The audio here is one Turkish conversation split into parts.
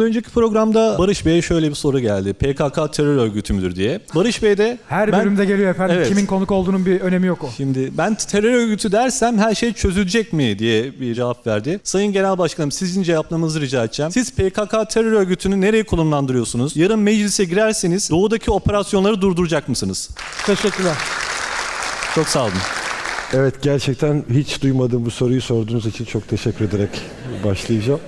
Önceki programda Barış Bey'e şöyle bir soru geldi. PKK terör örgütü müdür diye. Barış Bey de Her ben- bölümde geliyor efendim. Evet. Kimin konuk olduğunun bir önemi yok o. Şimdi ben terör örgütü dersem her şey çözülecek mi diye bir cevap verdi. Sayın Genel Başkanım sizin cevaplarınızı rica edeceğim. Siz PKK terör örgütünü nereye konumlandırıyorsunuz? Yarın meclise girerseniz doğudaki operasyonları durduracak mısınız? Teşekkürler. Çok sağ olun. Evet gerçekten hiç duymadığım bu soruyu sorduğunuz için çok teşekkür ederek başlayacağım.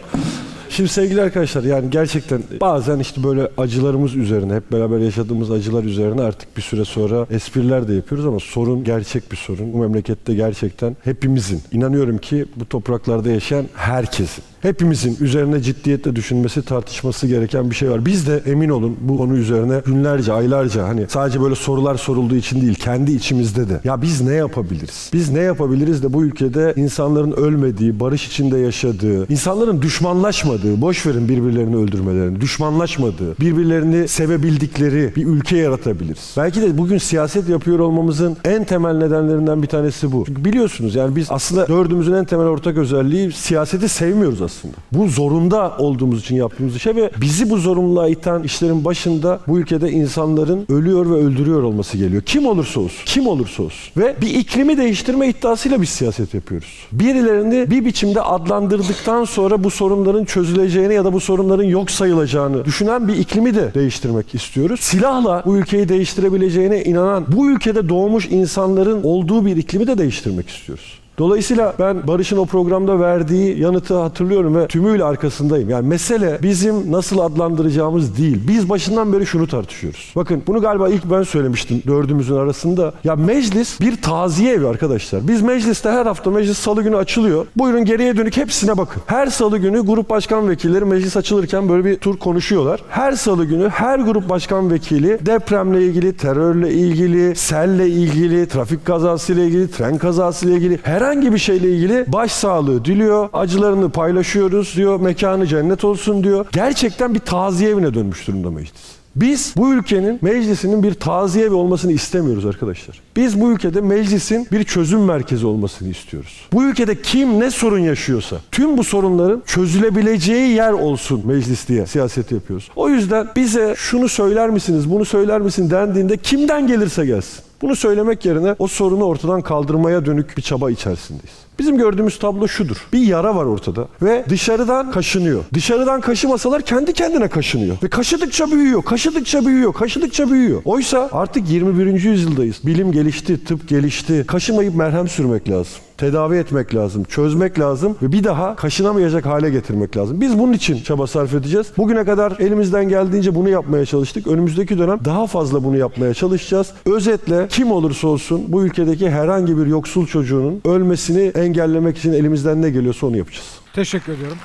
Şimdi sevgili arkadaşlar yani gerçekten bazen işte böyle acılarımız üzerine hep beraber yaşadığımız acılar üzerine artık bir süre sonra espriler de yapıyoruz ama sorun gerçek bir sorun. Bu memlekette gerçekten hepimizin inanıyorum ki bu topraklarda yaşayan herkesin hepimizin üzerine ciddiyetle düşünmesi, tartışması gereken bir şey var. Biz de emin olun bu konu üzerine günlerce, aylarca hani sadece böyle sorular sorulduğu için değil, kendi içimizde de. Ya biz ne yapabiliriz? Biz ne yapabiliriz de bu ülkede insanların ölmediği, barış içinde yaşadığı, insanların düşmanlaşmadığı, boş verin birbirlerini öldürmelerini, düşmanlaşmadığı, birbirlerini sevebildikleri bir ülke yaratabiliriz. Belki de bugün siyaset yapıyor olmamızın en temel nedenlerinden bir tanesi bu. Çünkü biliyorsunuz yani biz aslında dördümüzün en temel ortak özelliği siyaseti sevmiyoruz aslında. Bu zorunda olduğumuz için yaptığımız bir şey ve bizi bu zorunluluğa iten işlerin başında bu ülkede insanların ölüyor ve öldürüyor olması geliyor. Kim olursa olsun. Kim olursa olsun. Ve bir iklimi değiştirme iddiasıyla biz siyaset yapıyoruz. Birilerini bir biçimde adlandırdıktan sonra bu sorunların çözüleceğini ya da bu sorunların yok sayılacağını düşünen bir iklimi de değiştirmek istiyoruz. Silahla bu ülkeyi değiştirebileceğine inanan, bu ülkede doğmuş insanların olduğu bir iklimi de değiştirmek istiyoruz. Dolayısıyla ben Barış'ın o programda verdiği yanıtı hatırlıyorum ve tümüyle arkasındayım. Yani mesele bizim nasıl adlandıracağımız değil. Biz başından beri şunu tartışıyoruz. Bakın bunu galiba ilk ben söylemiştim dördümüzün arasında. Ya meclis bir taziye evi arkadaşlar. Biz mecliste her hafta meclis salı günü açılıyor. Buyurun geriye dönük hepsine bakın. Her salı günü grup başkan vekilleri meclis açılırken böyle bir tur konuşuyorlar. Her salı günü her grup başkan vekili depremle ilgili, terörle ilgili, selle ilgili, trafik kazasıyla ilgili, tren kazasıyla ilgili herhangi bir şeyle ilgili başsağlığı diliyor. Acılarını paylaşıyoruz diyor. Mekanı cennet olsun diyor. Gerçekten bir taziye evine dönmüş durumda meclis. Biz bu ülkenin meclisinin bir taziye evi olmasını istemiyoruz arkadaşlar. Biz bu ülkede meclisin bir çözüm merkezi olmasını istiyoruz. Bu ülkede kim ne sorun yaşıyorsa tüm bu sorunların çözülebileceği yer olsun meclis diye siyaset yapıyoruz. O yüzden bize şunu söyler misiniz, bunu söyler misin dendiğinde kimden gelirse gelsin. Bunu söylemek yerine o sorunu ortadan kaldırmaya dönük bir çaba içerisindeyiz. Bizim gördüğümüz tablo şudur. Bir yara var ortada ve dışarıdan kaşınıyor. Dışarıdan kaşımasalar kendi kendine kaşınıyor. Ve kaşıdıkça büyüyor, kaşıdıkça büyüyor, kaşıdıkça büyüyor. Oysa artık 21. yüzyıldayız. Bilim gelişti, tıp gelişti. Kaşımayıp merhem sürmek lazım. Tedavi etmek lazım, çözmek lazım ve bir daha kaşınamayacak hale getirmek lazım. Biz bunun için çaba sarf edeceğiz. Bugüne kadar elimizden geldiğince bunu yapmaya çalıştık. Önümüzdeki dönem daha fazla bunu yapmaya çalışacağız. Özetle kim olursa olsun bu ülkedeki herhangi bir yoksul çocuğunun ölmesini engellemek için elimizden ne geliyorsa onu yapacağız. Teşekkür ediyorum.